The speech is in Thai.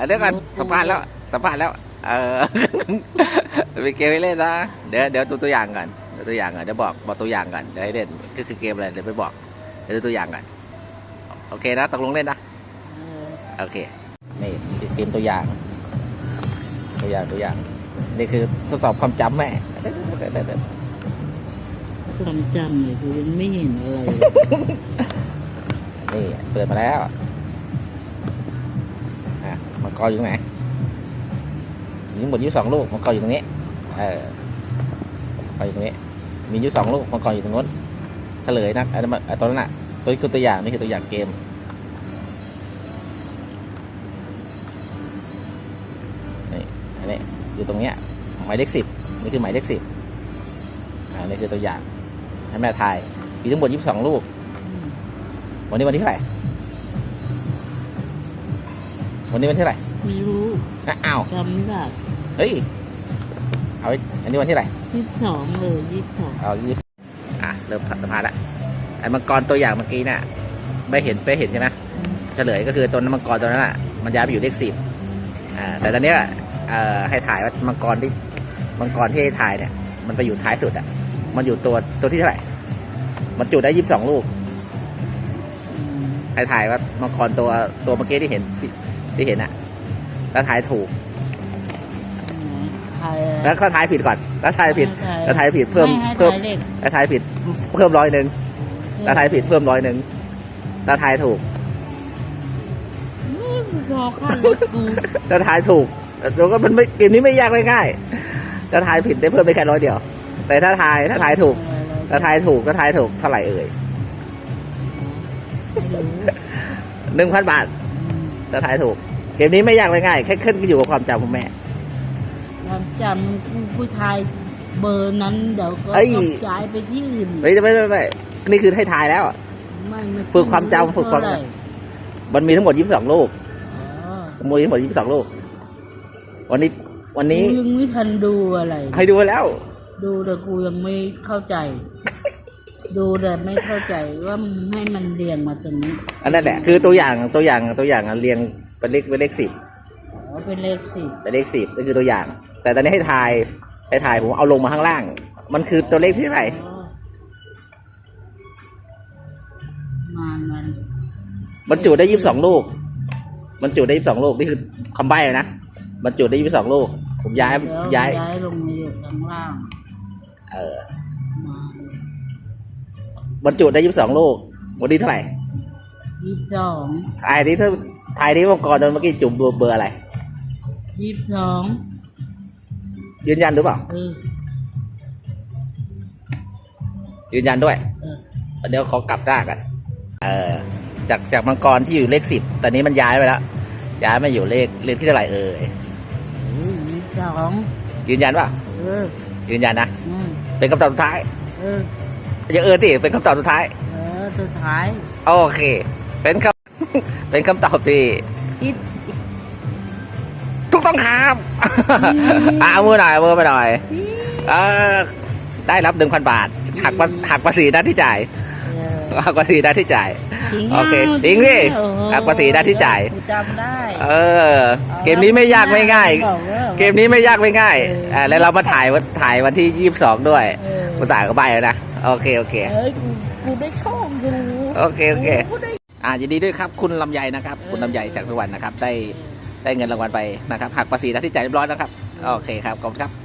อะเดี๋ยวกันสัมภาษณ์แล้วสัมภาษณ์แล้ว เออเป็นเกมให้เล่นนะเดี๋ยวเดี๋ยวตัวตัวอย่างก่อนเดี๋ยวตัวอย่างก่อนเดี๋ยวบอกบอกตัวอย่างก่อนเดี๋ยวให้เล่นก็คือเกมอะไรเดี๋ยวไปบอกเดี๋ยวดูตัวอย่างก่อนโอเคนะตกลงเล่นนะเออโอเคนี่เกมตัวอย่าง ตัวอย่างตัวอย่าง นี่คือทดสอบความจำแม่ความจำเลยกูยังไม่เห็นอะไรเลยนี่เปิดมาแล้วอะมัง กรอยู่ตรงไหนมีทั้งหมดยี่สิบสองลูกมังกรอยู่ตรงนี้เออมังกรอยู่ตรงนี้ มียู่สองลูกมังกรอยู่ตรงนู้นเฉลยนะอันนั้นมันอันตอนนั้นน่ะตัวนี้คือตัวอย่างนี่คือตัวอย่างเกมนี่อันนี้อยู่ตรงเนี้ยหมายเลขสิบนี่คือหมายเลขสิบอ่านี่คือตัวอย่างให้แม่ทายมีทั้งหมดยี่สิบสองลูก วันนี้วันที่เท่าไหร่วันนี้วันที่เท่าไหร่ ไม่รู้อะอ้าวจำไม่ได้เฮ้ย เอาไว้อันนี้วันที่เท่าไหร่ยี่สิบสองเออยี่สิบสองเอายี่สิบอะ เริ่มสัมภาษณ์ละไอ้มังกรตัวอย่างเมื่อกี้น่ะ ไม่เห็นไม่เห็นใช่ไหมเฉลยก็คือตัวนั้นมังกรตัวนั้นอะ มันย้ายไปอยู่เลขสิบอ่า แต่ตอนเนี้ยเอ่อให้ถ่ายว่ามังกรที่มังกรที่ให้ถ่ายเนี่ย มันไปอยู่ท้ายสุดอะ มันอยู่ตัวตัวที่เท่าไหร่ มันจุดได้ยี่สิบสองลูกให้ถ่ายว่ามังกรตัวตัวเมื่อกี้ที่เห็นที่ที่เห็นอะ แล้วถ่ายถูกไทยแล้วก็ทายผิดก่อน แล้วทายผิด แล้วทายผิดเพิ่ม ให้เพิ่มทายเลขแล้วทายผิดเพิ่มร้อยหนึ่งแล้วทายผิดเพิ่มร้อยหนึ่งแล้วทายถูกรอข้างรถกูแล้วทายถูกแล้วก็มันไม่เกมนี้ไม่ยากไม่ง่ายถ้าทายผิดได้เพิ่มได้แค่ร้อยเดียว แต่ถ้าทายถ้าทายถูกถ้าทายถูกก็ทายถูกเท่าไหร่เอ่ยไม่รู้หนึ่งพันบาทถ้าทายถูกเกมนี้ไม่ยากไม่ง่ายแค่ขึ้นอยู่กับความจำของแม่ ความจำกูผู้ชายเบอร์นั้นเดี๋ยวก็เอ้ย ต้องย้ายไปที่อื่นเฮ้ยไม่ไม่ไม่นี่คือให้ทายแล้ว ไม่ไม่ฝึกความจำฝึกความเท่ไหร่มันมีทั้งหมดยี่สิบสองลูกอ๋อมีทั้งหมดยี่สิบสองลูก วันนี้วันนี้กูยังไม่ทันดูอะไร ให้ดูแล้ว ดูแต่กูยังไม่เข้าใจ ดูแต่ไม่เข้าใจว่าให้มันเรียงมาตรงนี้ อันนั้นแหละคือตัวอย่างตัวอย่างตัวอย่างอะเรียง เป็นเลขเป็นเลขสิบอ๋อเป็นเลขสิบเป็นเลขสิบก็คือตัวอย่าง แต่ตอนนี้ให้ทายให้ทายผมเอาลงมาข้างล่าง มันคือตัวเลขที่เท่าไหร่อ๋อมันมันบรรจุได้ยี่สิบสองลูกบรรจุได้ยี่สิบสองลูกนี่คือคำใบ้เลยนะบรรจุได้ยี่สิบสองลูก ผมย้ายแล้วย้าย ย้ายลงมาอยู่ข้างล่างเออมาบรรจุได้ยี่สิบสองลูกวันนี้เท่าไหร่ยี่สิบสองทายนี้ถ้า ทายนี้มังกรตอนเมื่อกี้จุ่มเบอร์เบอร์อะไร ยี่สิบสองยืนยันหรือเปล่า เออ ยืนยันด้วย เออ เดี๋ยวขอกลับด้านกัน เออ จากจากมังกรที่อยู่เลขสิบ ตอนนี้มันย้ายไปแล้ว ย้ายมาอยู่เลขเลขที่เท่าไหร่เอ่ย เออยี่สิบสองยืนยันป่ะ เออ ยืนยันนะ อืม เป็นคำตอบสุดท้าย เออ อย่าเออติเป็นคำตอบสุดท้าย เออ สุดท้าย โอเค เป็นคำ เป็นคำตอบที่คิดถูกต้องครับอะเอามือหน่อยเอามือไปหน่อยเออได้รับหนึ่งพันบาท หักภาหักภาษีด้านที่จ่ายเออหักภาษีด้านที่จ่ายจริงโอเคาจริงดิโอ้โหหักภาษีด้านที่จ่ายกูจำได้เออ เกมนี้ไม่ยากไม่ง่ายบอกว่าเกมนี้ไม่ยากไม่ง่ายเอออ่อ่าแล้วเรามาถ่ายวันถ่ายวันที่ยี่สิบสองด้วยเออภาษาก็ใบแล้วนะโอเคโอเคเอ้ยกูกูได้โชคอยู่โอเคโอเคกูได้ อ่ายินดีด้วยครับคุณลำไยนะครับ คุณลำไยแสงสุวรรณนะครับได้ได้เงินรางวัลไปนะครับหักภาษีด้านที่จ่ายเรียบร้อยนะครับ โอเคครับขอบคุณครับ